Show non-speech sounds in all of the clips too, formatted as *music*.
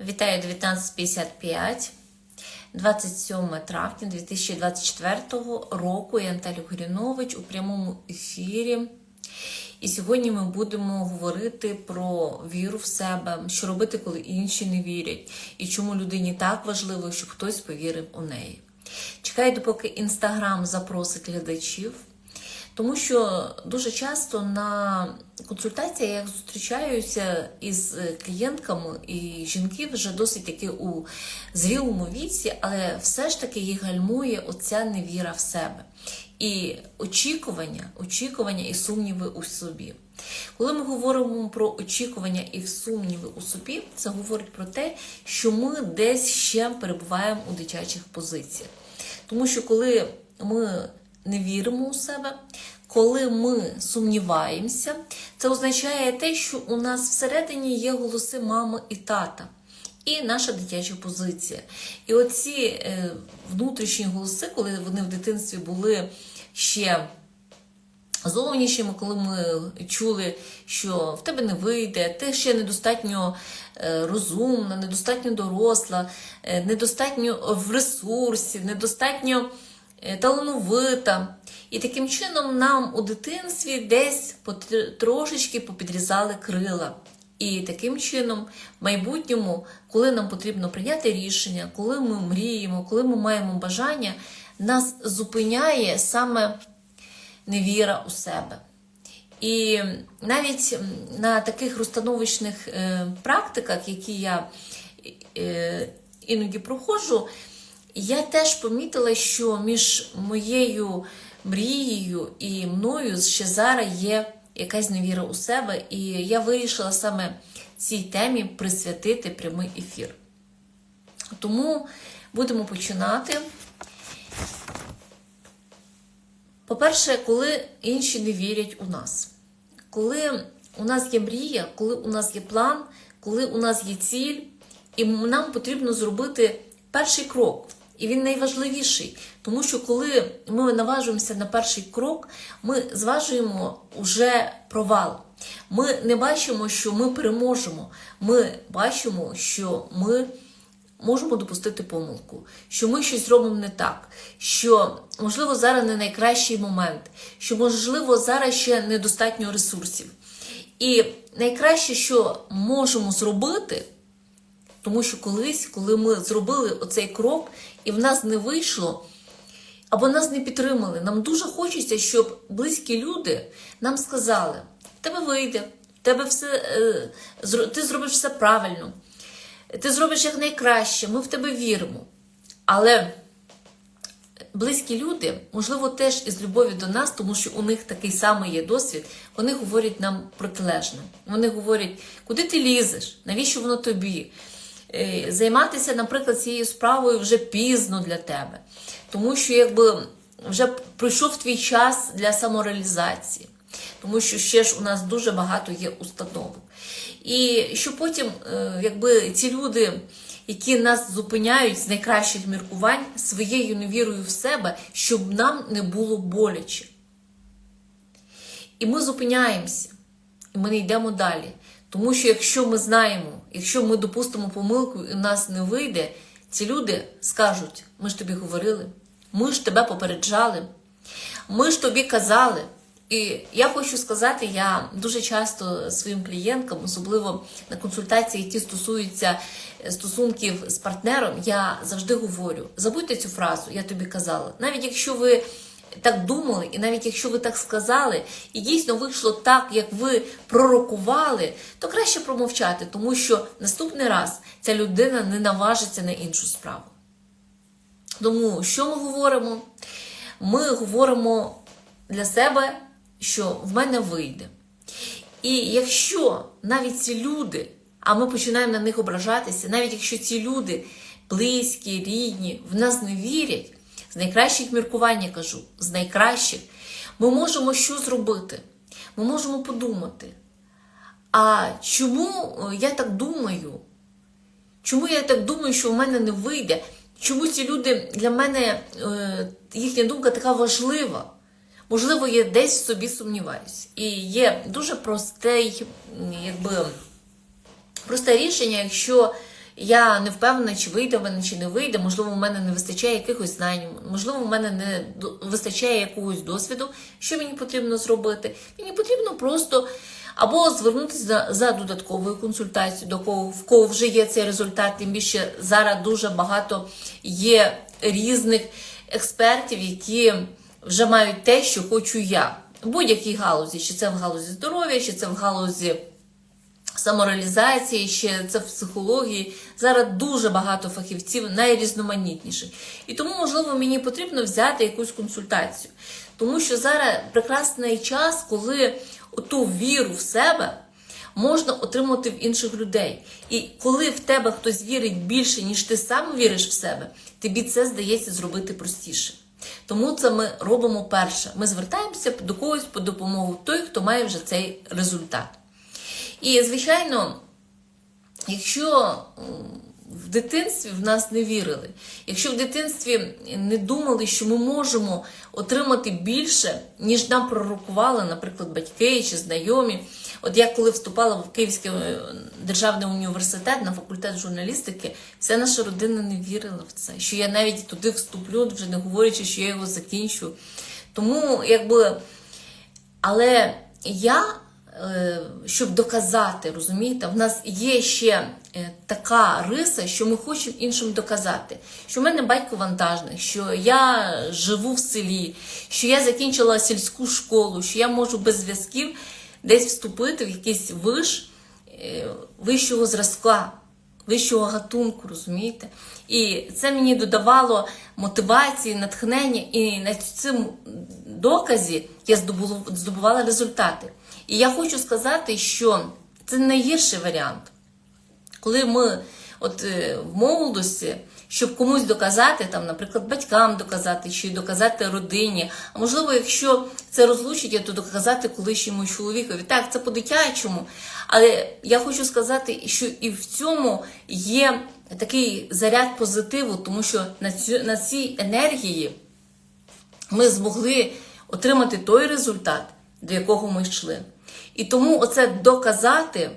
Вітаю 19.55, 27 травня 2024 року. Я Наталя Горінович у прямому ефірі. І сьогодні ми будемо говорити про віру в себе, що робити, коли інші не вірять, і чому людині так важливо, щоб хтось повірив у неї. Чекаю, допоки інстаграм запросить глядачів. Тому що дуже часто на консультаціях я зустрічаюся із клієнтками, і жінки вже досить таки у зрілому віці, але все ж таки їх гальмує оця невіра в себе. І очікування, очікування і сумніви у собі. Коли ми говоримо про очікування і сумніви у собі, це говорить про те, що ми десь ще перебуваємо у дитячих позиціях. Тому що коли ми не віримо у себе, коли ми сумніваємося, це означає те, що у нас всередині є голоси мами і тата. І наша дитяча позиція. І оці е, внутрішні голоси, коли вони в дитинстві були ще зовнішніми, коли ми чули, що в тебе не вийде, ти ще недостатньо е, розумна, недостатньо доросла, е, недостатньо в ресурсі, недостатньо талановита. І таким чином нам у дитинстві десь трошечки попідрізали крила. І таким чином, в майбутньому, коли нам потрібно прийняти рішення, коли ми мріємо, коли ми маємо бажання, нас зупиняє саме невіра у себе. І навіть на таких розстановочних е, практиках, які я е, іноді проходжу, я теж помітила, що між моєю мрією і мною ще зараз є якась невіра у себе, і я вирішила саме цій темі присвятити прямий ефір. Тому будемо починати. По-перше, коли інші не вірять у нас, коли у нас є мрія, коли у нас є план, коли у нас є ціль, і нам потрібно зробити перший крок. І він найважливіший, тому що коли ми наважуємося на перший крок, ми зважуємо уже провал. Ми не бачимо, що ми переможемо. Ми бачимо, що ми можемо допустити помилку, що ми щось робимо не так, що можливо зараз не найкращий момент, що можливо зараз ще недостатньо ресурсів. І найкраще, що можемо зробити, тому що колись, коли ми зробили оцей крок, і в нас не вийшло, або нас не підтримали, нам дуже хочеться, щоб близькі люди нам сказали: в тебе вийде, в тебе все, е, ти зробиш все правильно, ти зробиш як найкраще, ми в тебе віримо. Але близькі люди, можливо, теж із любові до нас, тому що у них такий самий є досвід, вони говорять нам протилежне. Вони говорять, куди ти лізеш, навіщо воно тобі? Е, Займатися, наприклад, цією справою вже пізно для тебе, тому що якби вже пройшов твій час для самореалізації, тому що ще ж у нас дуже багато є установок. І що потім, е, якби ці люди, які нас зупиняють з найкращих міркувань своєю невірою в себе, щоб нам не було боляче. І ми зупиняємося, і ми не йдемо далі. Тому що якщо ми знаємо, якщо ми допустимо помилку і в нас не вийде, ці люди скажуть: ми ж тобі говорили, ми ж тебе попереджали, ми ж тобі казали. І я хочу сказати, я дуже часто своїм клієнткам, особливо на консультації, які стосуються е, стосунків з партнером, я завжди говорю: забудьте цю фразу, я тобі казала. Навіть якщо ви так думали, і навіть якщо ви так сказали, і дійсно вийшло так, як ви пророкували, то краще промовчати, тому що наступний раз ця людина не наважиться на іншу справу. Тому що ми говоримо? Ми говоримо для себе, що в мене вийде. І якщо навіть ці люди, а ми починаємо на них ображатися, навіть якщо ці люди близькі, рідні, в нас не вірять, з найкращих міркувань я кажу, з найкращих, ми можемо що зробити? Ми можемо подумати. А чому е, я так думаю? Чому я так думаю, що в мене не вийде? Чому ці люди для мене, е, їхня думка така важлива? Можливо, я десь собі сумніваюсь. І є дуже простий, м, якби, просте рішення, якщо я не впевнена, чи вийде в мене, чи не вийде. Можливо, в мене не вистачає якихось знань, можливо, в мене не вистачає якогось досвіду. Що мені потрібно зробити? Мені потрібно просто або звернутися за, додатковою консультацією, до кого в кого вже є цей результат. Тим більше зараз дуже багато є різних експертів, які вже мають те, що хочу я. В будь-якій галузі, чи це в галузі здоров'я, чи це в галузі самореалізації, чи це в психології. Зараз дуже багато фахівців, найрізноманітніших. І тому, можливо, мені потрібно взяти якусь консультацію. Тому що зараз прекрасний час, коли ту віру в себе можна отримати в інших людей. І коли в тебе хтось вірить більше, ніж ти сам віриш в себе, тобі це здається зробити простіше. Тому це ми робимо перше. Ми звертаємося до когось по допомогу той, хто має вже цей результат. І, звичайно, якщо в дитинстві в нас не вірили, якщо в дитинстві не думали, що ми можемо отримати більше, ніж нам пророкували, наприклад, батьки чи знайомі. От я коли вступала в Київський е, державний університет на факультет журналістики, вся наша родина не вірила в це, що я навіть туди вступлю, вже не говорячи, що я його закінчу. Тому, якби, але я, щоб доказати, розумієте, в нас є ще е, така риса, що ми хочемо іншим доказати, що в мене батько вантажник, що я живу в селі, що я закінчила сільську школу, що я можу без зв'язків десь вступити в якийсь виш е, вищого зразка, вищого гатунку, розумієте? І це мені додавало мотивації, натхнення, і на цьому доказі я здобувала результати. І я хочу сказати, що це найгірший варіант. Коли ми от е, в молодості, щоб комусь доказати, там, наприклад, батькам доказати, чи доказати родині, а можливо, якщо це розлучення, то доказати колишньому чоловікові. Так, це по-дитячому. Але я хочу сказати, що і в цьому є такий заряд позитиву, тому що на, цю, на цій енергії ми змогли отримати той результат, до якого ми йшли. І тому оце доказати.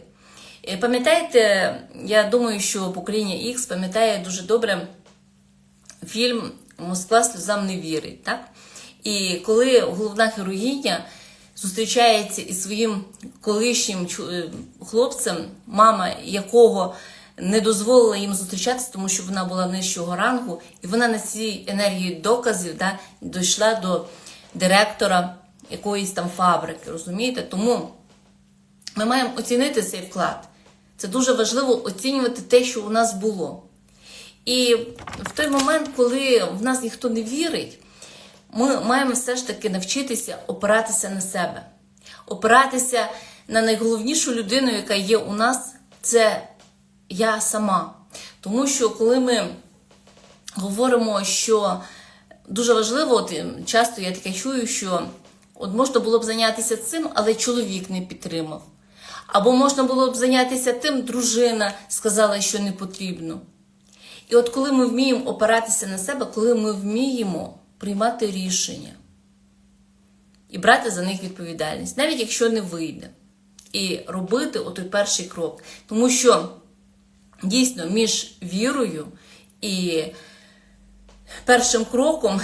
Е, Пам'ятаєте, я думаю, що покоління X пам'ятає дуже добре фільм Москва сльозам не вірить. Так? І коли головна героїня зустрічається із своїм колишнім е, хлопцем, мама якого не дозволила їм зустрічатися, тому що вона була нижчого рангу, і вона на цій енергії доказів да, дійшла до директора якоїсь там фабрики, розумієте? Тому ми маємо оцінити цей вклад. Це дуже важливо оцінювати те, що у нас було. І в той момент, коли в нас ніхто не вірить, ми маємо все ж таки навчитися опиратися на себе, опиратися на найголовнішу людину, яка є у нас, це я сама. Тому що коли ми говоримо, що дуже важливо, от е, часто я таке чую, що от можна було б зайнятися цим, але чоловік не підтримав. Або можна було б зайнятися тим, дружина сказала, що не потрібно. І от коли ми вміємо опиратися на себе, коли ми вміємо приймати рішення і брати за них відповідальність, навіть якщо не вийде, і робити отой перший крок. Тому що дійсно між вірою і першим кроком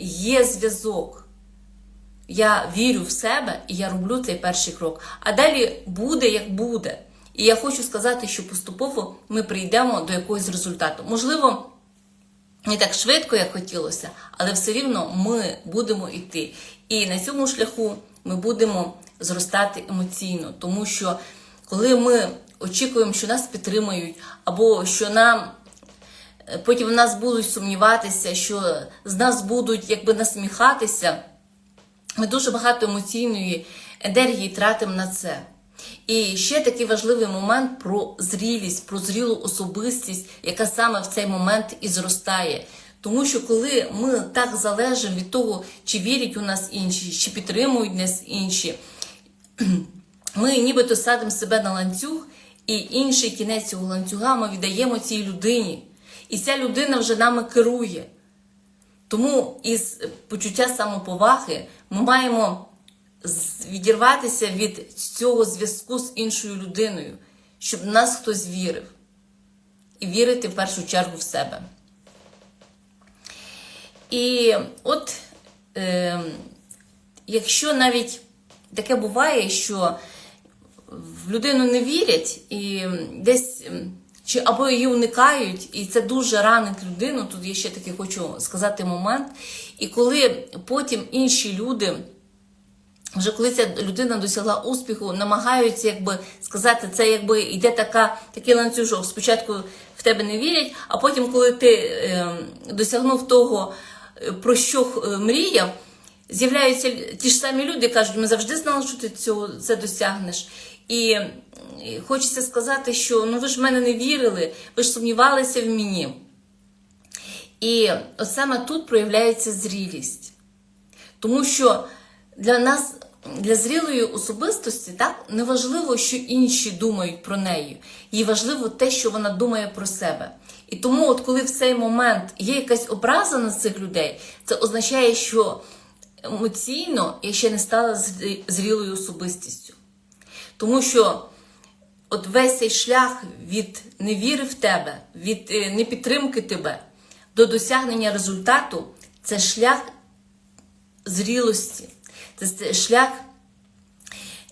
є зв'язок. Я вірю в себе і я роблю цей перший крок. А далі буде як буде. І я хочу сказати, що поступово ми прийдемо до якогось результату. Можливо, не так швидко, як хотілося, але все рівно ми будемо йти. І на цьому шляху ми будемо зростати емоційно, тому що коли ми очікуємо, що нас підтримують, або що нам е, потім в нас будуть сумніватися, що з нас будуть якби насміхатися, ми дуже багато емоційної енергії тратимо на це. І ще такий важливий момент про зрілість, про зрілу особистість, яка саме в цей момент і зростає. Тому що коли ми так залежимо від того, чи вірять у нас інші, чи підтримують нас інші, *clears throat* ми нібито садимо себе на ланцюг, і інший кінець цього ланцюга ми віддаємо цій людині. І ця людина вже нами керує. Тому із почуття самоповаги ми маємо відірватися від цього зв'язку з іншою людиною, щоб в нас хтось вірив. і вірити в першу чергу в себе. І от е, якщо навіть таке буває, що в людину не вірять і десь м, чи або її уникають, і це дуже ранить людину. Тут я ще таки хочу сказати момент. І коли потім інші люди. Вже коли ця людина досягла успіху, намагаються якби сказати, це якби йде така, такий ланцюжок. Спочатку в тебе не вірять, а потім, коли ти е, досягнув того, е, про що е, мріяв, з'являються ті ж самі люди, кажуть, ми завжди знали, що ти цього це досягнеш. І, хочеться сказати, що ну ви ж в мене не вірили, ви ж сумнівалися в мені. І от саме тут проявляється зрілість. Тому що для нас, для зрілої особистості, так не важливо, що інші думають про неї. Їй важливо те, що вона думає про себе. І тому, от коли в цей момент є якась образа на цих людей, це означає, що емоційно я ще не стала зрілою особистістю. Тому що от весь цей шлях від невіри в тебе, від е, непідтримки тебе до досягнення результату це шлях зрілості, це шлях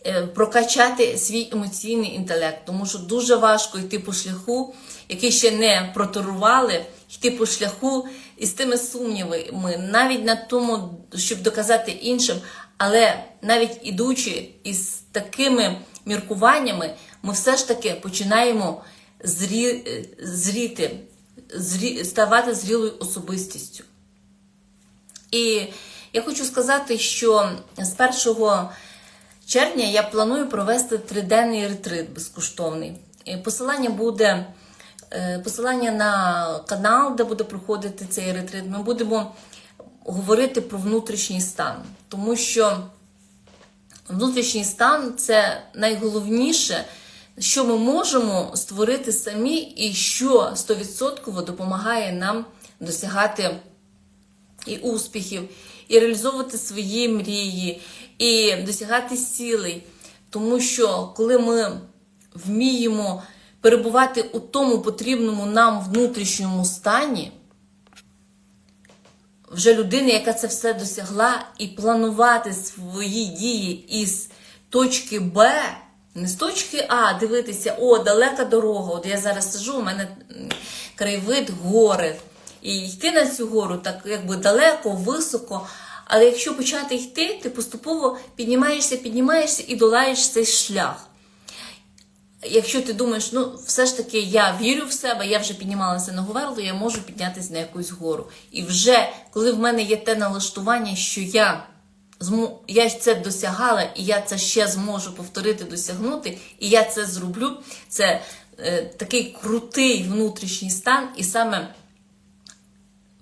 е, прокачати свій емоційний інтелект, тому що дуже важко йти по шляху, який ще не проторували, йти по шляху із тими сумнівами, навіть на тому, щоб доказати іншим, але навіть ідучи із такими міркуваннями, ми все ж таки починаємо зрі... е, зріти, зрі... ставати зрілою особистістю. І я хочу сказати, що з 1 червня я планую провести триденний ретрит безкоштовний. Посилання буде е, посилання на канал, де буде проходити цей ретрит. Ми будемо говорити про внутрішній стан, тому що внутрішній стан це найголовніше, що ми можемо створити самі, і що 100% допомагає нам досягати і успіхів, і реалізовувати свої мрії, і досягати цілей. Тому що коли ми вміємо перебувати у тому потрібному нам внутрішньому стані, вже людина, яка це все досягла, і планувати свої дії із точки Б, не з точки А, дивитися, о, далека дорога. От я зараз сижу, у мене краєвид гори. І йти на цю гору так якби далеко, високо. Але якщо почати йти, ти поступово піднімаєшся, піднімаєшся і долаєш цей шлях. Якщо ти думаєш, ну все ж таки я вірю в себе, я вже піднімалася на то я можу піднятися на якусь гору. І вже коли в мене є те налаштування, що я я це досягала, і я це ще зможу повторити, досягнути, і я це зроблю, це е, такий крутий внутрішній стан, і саме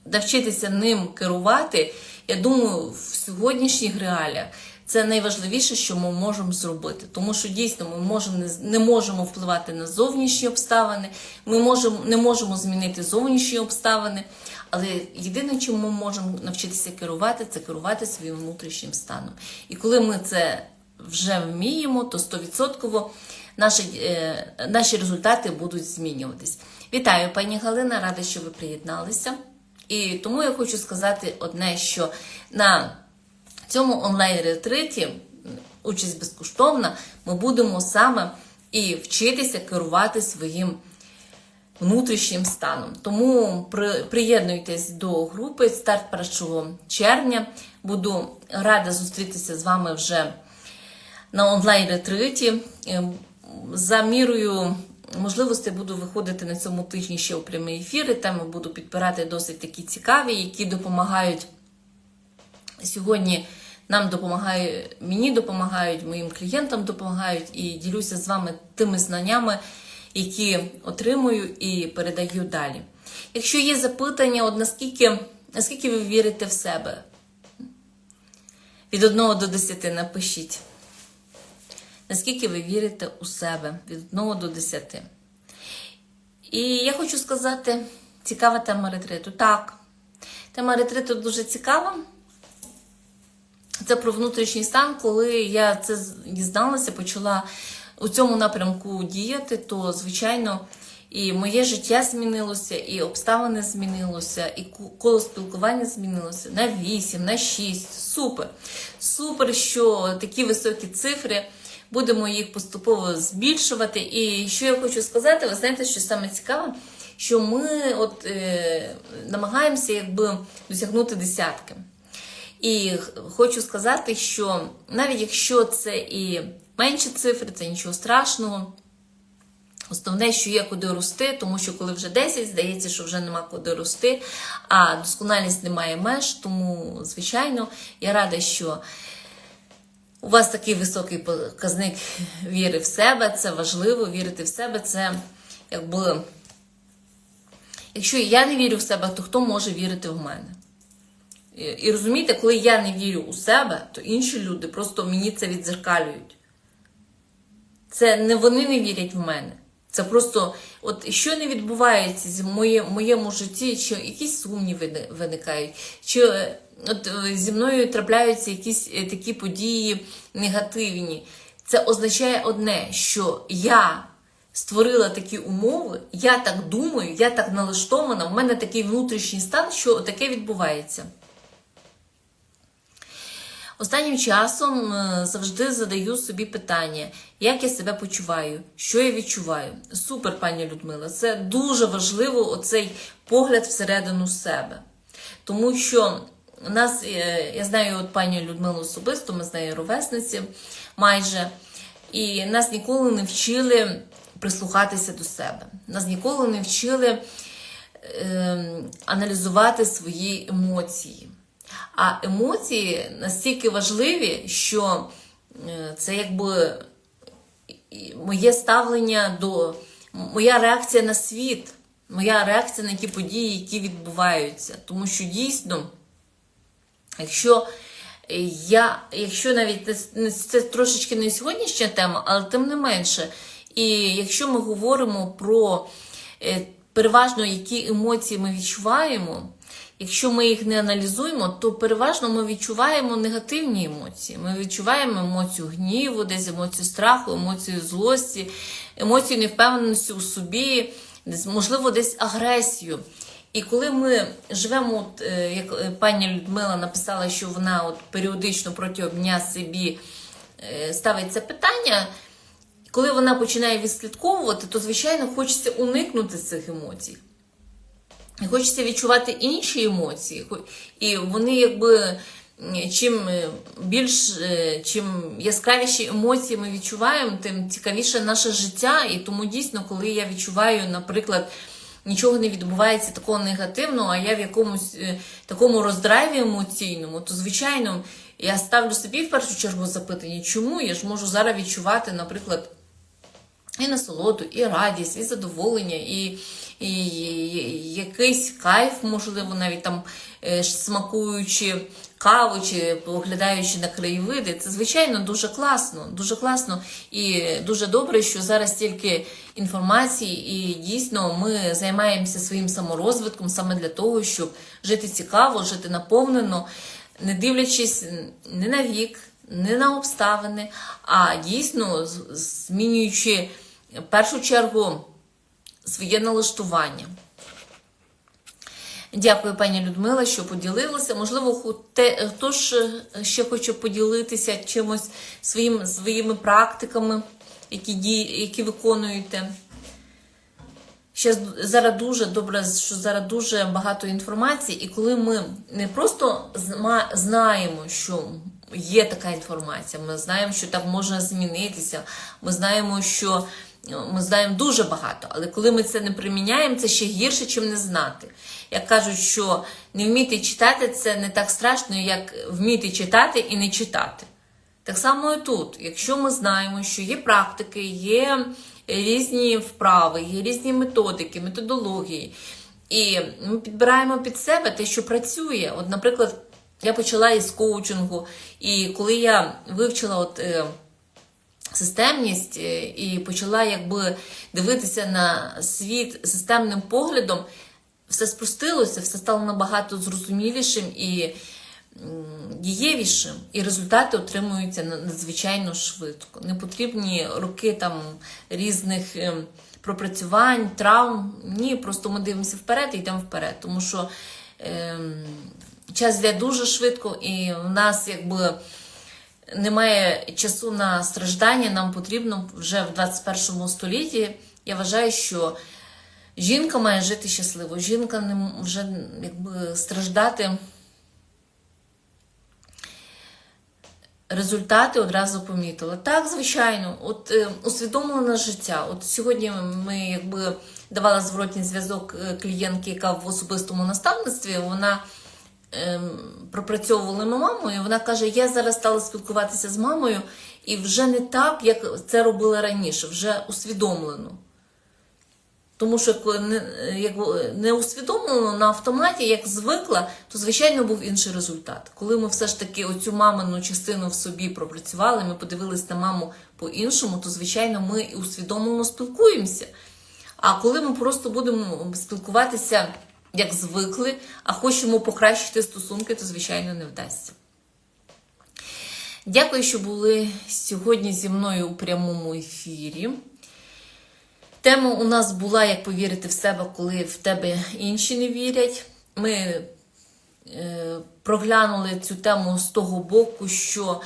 навчитися ним керувати, я думаю, в сьогоднішніх реаліях це найважливіше, що ми можемо зробити. Тому що дійсно ми можемо не, не можемо впливати на зовнішні обставини, ми можемо, не можемо змінити зовнішні обставини. Але єдине, чим ми можемо навчитися керувати, це керувати своїм внутрішнім станом. І коли ми це вже вміємо, то 100% наші, е, наші результати будуть змінюватись. Вітаю, пані Галина, рада, що ви приєдналися. І тому я хочу сказати одне, що на цьому онлайн-ретриті, участь безкоштовна, ми будемо саме і вчитися керувати своїм внутрішнім станом. Тому приєднуйтесь до групи старт 1 червня. Буду рада зустрітися з вами вже на онлайн-ретриті. Ем, За мірою можливостей буду виходити на цьому тижні ще у прямі ефіри. Теми буду підбирати досить такі цікаві, які допомагають сьогодні. Нам допомагає, мені допомагають, моїм клієнтам допомагають і ділюся з вами тими знаннями, які отримую і передаю далі. Якщо є запитання, от наскільки, наскільки ви вірите в себе? Від 1 до 10 напишіть. Наскільки ви вірите у себе від 1 до 10. І я хочу сказати, цікава тема ретриту. Так, тема ретриту дуже цікава. Це про внутрішній стан, коли я це дізналася, почала у цьому напрямку діяти, то, звичайно, І моє життя змінилося, і обставини змінилося, і коло спілкування змінилося на 8, на 6. Супер. Супер, що такі високі цифри. Будемо їх поступово збільшувати. І що я хочу сказати, ви знаєте, що саме цікаве, що ми от, е, намагаємося якби досягнути десятки. І хочу сказати, що навіть якщо це і менші цифри, це нічого страшного. Основне, що є куди рости, тому що коли вже 10, здається, що вже нема куди рости, а досконалість не має меж. Тому, звичайно, я рада, що у вас такий високий показник віри в себе. Це важливо, вірити в себе. Це якби. Якщо я не вірю в себе, то хто може вірити в мене? І, розумієте, коли я не вірю у себе, то інші люди просто мені це відзеркалюють. Це не вони не вірять в мене. Це просто, от що не відбувається з моє, моєму житті, чи якісь сумніви виникають, чи е, от е, зі мною трапляються якісь е, такі події негативні. Це означає одне, що я створила такі умови, я так думаю, я так налаштована, в мене такий внутрішній стан, що таке відбувається. Останнім часом е, завжди задаю собі питання, як я себе почуваю, що я відчуваю. Супер, пані Людмила, це дуже важливо, оцей погляд всередину себе. Тому що нас, е, я знаю от пані Людмилу особисто, ми з нею ровесниці майже, і нас ніколи не вчили прислухатися до себе. Нас ніколи не вчили е, аналізувати свої емоції. А емоції настільки важливі, що е, це якби моє ставлення до моя реакція на світ, моя реакція на ті події, які відбуваються. Тому що дійсно, якщо я, якщо навіть це- трошечки не сьогоднішня тема, але тим не менше, і якщо ми говоримо про е, переважно які емоції ми відчуваємо, якщо ми їх не аналізуємо, то переважно ми відчуваємо негативні емоції. Ми відчуваємо емоцію гніву, десь емоцію страху, емоцію злості, емоцію невпевненості у собі, можливо, десь агресію. І коли ми живемо, от, е, як е, пані Людмила написала, що вона от періодично протягом дня собі е, ставить це питання, коли вона починає відслідковувати, то, звичайно, хочеться уникнути цих емоцій. Хочеться відчувати інші емоції. І вони якби чим е, більш е, чим яскравіші емоції ми відчуваємо, тим цікавіше наше життя. І тому дійсно, коли я відчуваю, наприклад, нічого не відбувається такого негативного, а я в якомусь е, такому роздрайві емоційному, то звичайно я ставлю собі в першу чергу запитання, чому я ж можу зараз відчувати, наприклад і насолоду, і радість, і задоволення, і, і, якийсь кайф, можливо, навіть там е, смакуючи каву чи поглядаючи на краєвиди. Це, звичайно, дуже класно, дуже класно і дуже добре, що зараз стільки інформації, і дійсно ми займаємося своїм саморозвитком саме для того, щоб жити цікаво, жити наповнено, не дивлячись не на вік, не на обставини, а дійсно змінюючи в першу чергу своє налаштування. Дякую, пані Людмила, що поділилася. Можливо, хтось е, ще хоче поділитися чимось своїм, своїми практиками, які, ді- які виконуєте. Ще зараз дуже добре, що зараз дуже багато інформації, і коли ми не просто знаємо, що є така інформація, ми знаємо, що так можна змінитися, ми знаємо, що ми знаємо дуже багато, але коли ми це не приміняємо, це ще гірше, чим не знати. Як кажуть, що не вміти читати це не так страшно, як вміти читати і не читати. Так само і тут, якщо ми знаємо, що є практики, є різні вправи, є різні методики, методології, і ми підбираємо під себе те, що працює. От, наприклад, я почала із коучингу, і коли я вивчила от, е, системність е, і почала якби дивитися на світ системним поглядом, все спростилося, все стало набагато зрозумілішим і дієвішим, і результати отримуються надзвичайно швидко. Не потрібні роки там різних ем, пропрацювань, травм. Ні, просто ми дивимося вперед і йдемо вперед. Тому що ем, час йде дуже швидко, і в нас якби немає часу на страждання, нам потрібно вже в 21 столітті. Я вважаю, що жінка має жити щасливо. Жінка не вже якби страждати. Результати одразу помітила. Так, звичайно, от е, усвідомлене життя. От сьогодні ми якби давала зворотній зв'язок е, клієнтки, яка в особистому наставництві, вона пропрацьовували ми мамою. Вона каже: я зараз стала спілкуватися з мамою, і вже не так, як це робила раніше, вже усвідомлено. Тому що коли не, як не усвідомлено на автоматі, як звикла, то звичайно був інший результат. Коли ми все ж таки оцю мамину частину в собі пропрацювали, ми подивились на маму по-іншому, то звичайно ми і усвідомлено спілкуємося. А коли ми просто будемо спілкуватися як звикли, а хочемо покращити стосунки, то звичайно не вдасться. Дякую, що були сьогодні зі мною у прямому ефірі. Тема у нас була як повірити в себе, коли в тебе інші не вірять. Ми е, проглянули цю тему з того боку, що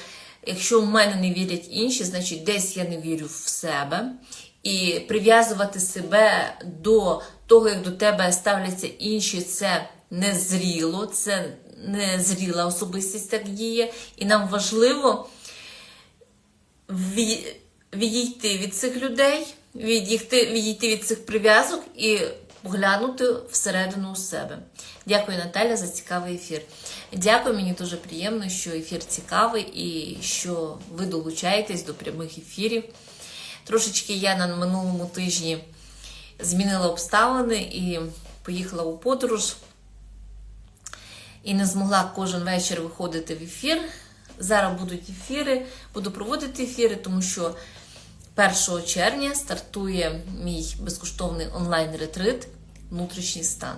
якщо в мене не вірять інші, значить десь я не вірю в себе. І прив'язувати себе до того, як до тебе ставляться інші, це незріло, це незріла особистість так діє. І нам важливо відійти від цих людей, відійти, відійти від цих прив'язок і поглянути всередину себе. Дякую, Наталя, за цікавий ефір. Дякую, мені дуже приємно, що ефір цікавий і що ви долучаєтесь до прямих ефірів. Трошечки я на минулому тижні змінила обставини і поїхала у подорож і не змогла кожен вечір виходити в ефір. Зараз будуть ефіри, буду проводити ефіри, тому що 1 червня стартує мій безкоштовний онлайн-ретрит Внутрішній стан.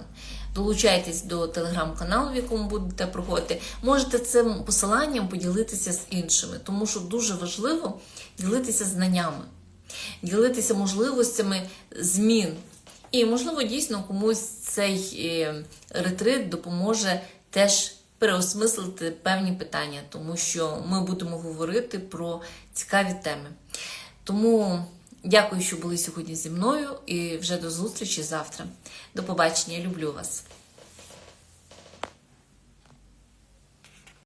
Долучайтесь до телеграм-каналу, в якому будете проходити. Можете цим посиланням поділитися з іншими, тому що дуже важливо ділитися знаннями, ділитися можливостями змін. І, можливо, дійсно комусь цей е, ретрит допоможе теж переосмислити певні питання, тому що ми будемо говорити про цікаві теми. Тому дякую, що були сьогодні зі мною, і вже до зустрічі завтра. До побачення, люблю вас.